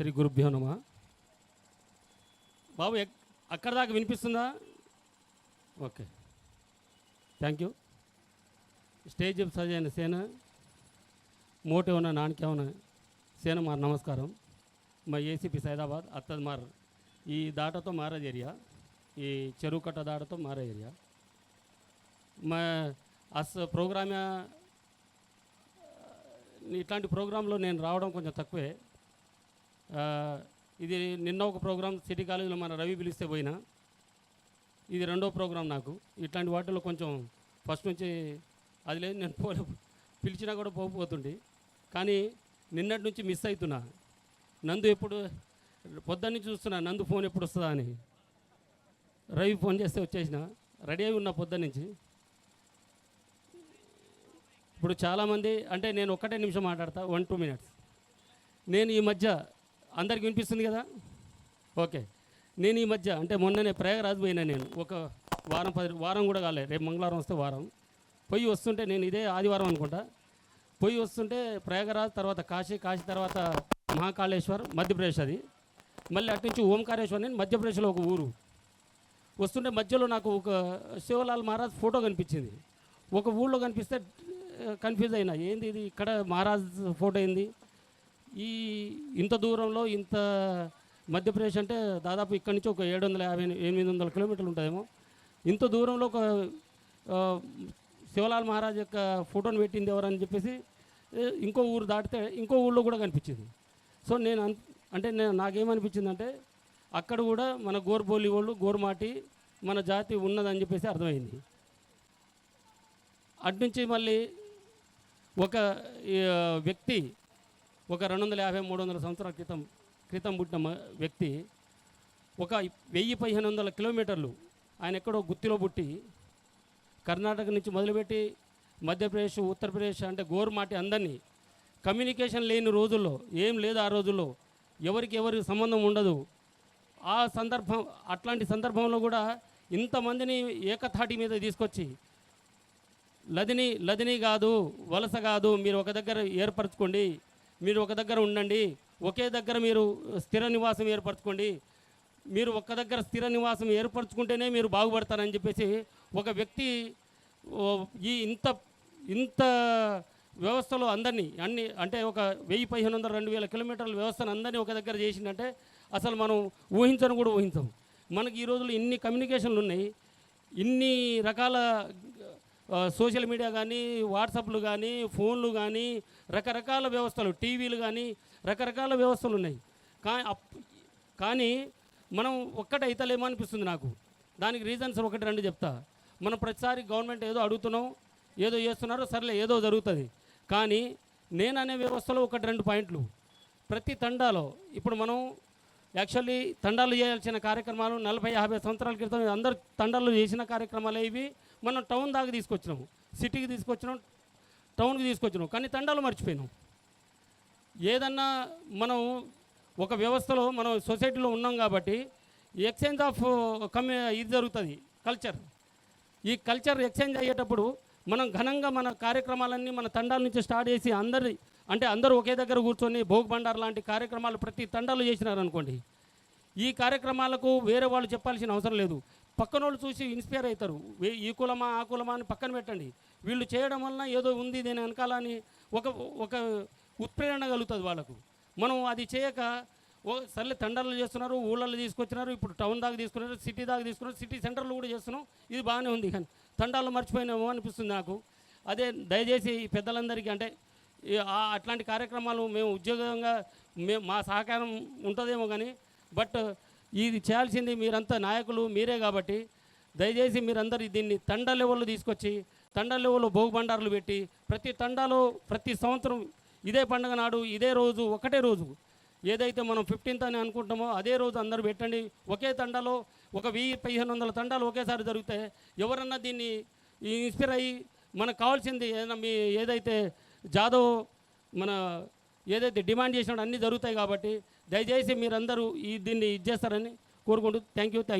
శ్రీ గురుభ్యో నమ. బాబు అక్కడ దాకా వినిపిస్తుందా? ఓకే. థ్యాంక్ యూ స్టేజ్ సజైన సేన మోటేమన్నా నాన్నకేమన్నా సేన మార్ నమస్కారం మా ఏసీపీ సైదాబాద్ అత్తది మార్ ఈ దాటతో మారేజ్ ఏరియా. ఈ చెరువు కట్ట దాటతో మారే ఏరియా. మా అస్ ప్రోగ్రామ్ ఇట్లాంటి ప్రోగ్రాంలో నేను రావడం కొంచెం తక్కువే. ఇది నిన్న ఒక ప్రోగ్రాం సిటీ కాలేజీలో మన రవి పిలిస్తే పోయినా. ఇది రెండో ప్రోగ్రాం నాకు. ఇట్లాంటి వాటిలో కొంచెం ఫస్ట్ నుంచి అది లేదు నేను పోలే పిలిచినా కూడా పోకపోతుండే. కానీ నిన్నటి నుంచి మిస్ అవుతున్నా నందు ఎప్పుడు పొద్దున్న నుంచి చూస్తున్నా నందు ఫోన్ ఎప్పుడు వస్తుందా అని. రవి ఫోన్ చేస్తే వచ్చేసిన. రెడీ అయి ఉన్నా పొద్దున్న నుంచి. ఇప్పుడు చాలామంది అంటే నేను ఒక్కటే నిమిషం మాట్లాడతా వన్ టూ మినిట్స్. నేను ఈ మధ్య అందరికి వినిపిస్తుంది కదా? ఓకే. నేను ఈ మధ్య అంటే మొన్ననే ప్రయాగరాజ్ పోయినా నేను. ఒక వారం పది వారం కూడా కాలే. రేపు మంగళవారం వస్తే వారం. పోయి వస్తుంటే నేను ఇదే ఆదివారం అనుకుంటా. పోయి వస్తుంటే ప్రయాగరాజ్ తర్వాత కాశీ కాశీ తర్వాత మహాకాళేశ్వర్ మధ్యప్రదేశ్ అది. మళ్ళీ అటు నుంచి ఓంకారేశ్వర్ అని మధ్యప్రదేశ్లో ఒక ఊరు. వస్తుంటే మధ్యలో నాకు ఒక శివలాల్ మహారాజ్ ఫోటో కనిపించింది. ఒక ఊళ్ళో కనిపిస్తే కన్ఫ్యూజ్ అయినా. ఏంది ఇది? ఇక్కడ మహారాజ్ ఫోటో ఏంది? ఈ ఇంత దూరంలో ఇంత మధ్యప్రదేశ్ అంటే దాదాపు ఇక్కడి నుంచి ఒక ఏడు వందల యాభై ఎనిమిది వందల కిలోమీటర్లు ఉంటుందేమో. ఇంత దూరంలో ఒక శివలాల్ మహారాజ్ యొక్క ఫోటోని పెట్టింది ఎవరని చెప్పేసి ఇంకో ఊరు దాటితే ఇంకో ఊళ్ళో కూడా కనిపించింది. సో నేను అన్- అంటే నేను నాకేమనిపించిందంటే అక్కడ కూడా మన గోర్బోలి వాళ్ళు గోర్మాటి మన జాతి ఉన్నదని చెప్పేసి అర్థమైంది. అట్నుంచి మళ్ళీ ఒక వ్యక్తి ఒక రెండు వందల యాభై మూడు వందల సంవత్సరాల క్రితం క్రితం పుట్టిన మ- వ్యక్తి ఒక వెయ్యి పదిహేను వందల కిలోమీటర్లు ఆయన ఎక్కడో గుత్తిలో పుట్టి కర్ణాటక నుంచి మొదలుపెట్టి మధ్యప్రదేశ్ ఉత్తరప్రదేశ్ అంటే గోరుమాటి అందరినీ కమ్యూనికేషన్ లేని రోజుల్లో ఏం లేదు ఆ రోజుల్లో ఎవరికి ఎవరికి సంబంధం ఉండదు. ఆ సందర్భం అట్లాంటి సందర్భంలో కూడా ఇంతమందిని ఏకతాటి మీద తీసుకొచ్చి లదిని లదిని కాదు వలస కాదు మీరు ఒక దగ్గర ఏర్పరచుకోండి మీరు ఒక దగ్గర ఉండండి. ఒకే దగ్గర మీరు స్థిర నివాసం ఏర్పరచుకోండి. మీరు ఒక్క దగ్గర స్థిర నివాసం ఏర్పరచుకుంటేనే మీరు బాగుపడతారని చెప్పేసి ఒక వ్యక్తి ఈ ఇంత ఇంత వ్యవస్థలో అందరినీ అన్ని అంటే ఒక వెయ్యి పదిహేను వందల రెండు వేల కిలోమీటర్ల వ్యవస్థను అందరినీ ఒక దగ్గర చేసిందంటే అసలు మనం ఊహించను కూడా ఊహించం మనకి ఈ రోజుల్లో ఇన్ని కమ్యూనికేషన్లు ఉన్నాయి. ఇన్ని రకాల సోషల్ మీడియా కానీ వాట్సాప్లు కానీ ఫోన్లు కానీ రకరకాల వ్యవస్థలు టీవీలు కానీ రకరకాల వ్యవస్థలు ఉన్నాయి. కా అప్- కానీ మనం ఒక్కటైతలేమో అనిపిస్తుంది నాకు. దానికి రీజన్స్ ఒకటి రెండు చెప్తా. మనం ప్రతిసారి గవర్నమెంట్ ఏదో అడుగుతున్నాం ఏదో చేస్తున్నారో సర్లే ఏదో జరుగుతుంది. కానీ నేను అనే వ్యవస్థలో ఒకటి రెండు పాయింట్లు. ప్రతి తండాలో ఇప్పుడు మనం యాక్చువల్లీ తండాలు చేయాల్సిన కార్యక్రమాలు నలభై యాభై సంవత్సరాల క్రితం అందరు తండాలు చేసిన కార్యక్రమాలు ఇవి. మనం టౌన్ దాకా తీసుకొచ్చినాము. సిటీకి తీసుకొచ్చినాం టౌన్కి తీసుకొచ్చినాం. కానీ తండాలు మర్చిపోయినాం. ఏదన్నా మనం ఒక వ్యవస్థలో మనం సొసైటీలో ఉన్నాం కాబట్టి ఎక్స్చేంజ్ ఆఫ్ కమ్యూ ఇది జరుగుతుంది కల్చర్. ఈ కల్చర్ ఎక్స్చేంజ్ అయ్యేటప్పుడు మనం ఘనంగా మన కార్యక్రమాలన్నీ మన తండాల నుంచి స్టార్ట్ చేసి అందరి అంటే అందరూ ఒకే దగ్గర కూర్చొని భోగ్బండార్ లాంటి కార్యక్రమాలు ప్రతి తండాలు చేసినారు అనుకోండి ఈ కార్యక్రమాలకు వేరే వాళ్ళు చెప్పాల్సిన అవసరం లేదు. పక్కన వాళ్ళు చూసి ఇన్స్పైర్ అవుతారు ఈ కులమా ఆ కులమా అని పక్కన పెట్టండి. వీళ్ళు చేయడం వలన ఏదో ఉంది దీని వెనకాలని ఒక ఒక ఉత్ప్రేరణ కలుగుతుంది వాళ్ళకు. మనం అది చేయక ఓ సర్లే తండాలు చేస్తున్నారు ఊళ్ళల్లో తీసుకొచ్చినారు ఇప్పుడు టౌన్ దాకా తీసుకున్నారు సిటీ దాకా తీసుకున్నారు సిటీ సెంటర్లో కూడా చేస్తున్నాం ఇది బాగానే ఉంది కానీ తండాలు మర్చిపోయినామో అనిపిస్తుంది నాకు. అదే దయచేసి పెద్దలందరికీ అంటే అట్లాంటి కార్యక్రమాలు మేము ఉద్యోగంగా మేము మా సహకారం ఉంటుందేమో కానీ బట్ ఇది చేయాల్సింది మీరంతా నాయకులు మీరే కాబట్టి దయచేసి మీరందరూ దీన్ని తండ లెవెల్లో తీసుకొచ్చి తండ లెవెల్లో భోగి బండారులు పెట్టి ప్రతి తండాలో ప్రతి సంవత్సరం ఇదే పండుగ నాడు ఇదే రోజు ఒకటే రోజు ఏదైతే మనం ఫిఫ్టీన్త్ అని అనుకుంటామో అదే రోజు అందరూ పెట్టండి. ఒకే తండాలో ఒక వెయ్యి పదిహేను వందల తండాలు ఒకేసారి జరుగుతాయి ఎవరన్నా దీన్ని ఇన్స్పైర్ అయ్యి మనకు కావాల్సింది ఏదైనా మీ ఏదైతే జాదవ్ మన ఏదైతే డిమాండ్ చేసినాడో అన్నీ జరుగుతాయి కాబట్టి దయచేసి మీరందరూ ఈ దీన్ని ఇది చేస్తారని కోరుకుంటూ థ్యాంక్ యూ థ్యాంక్ యూ.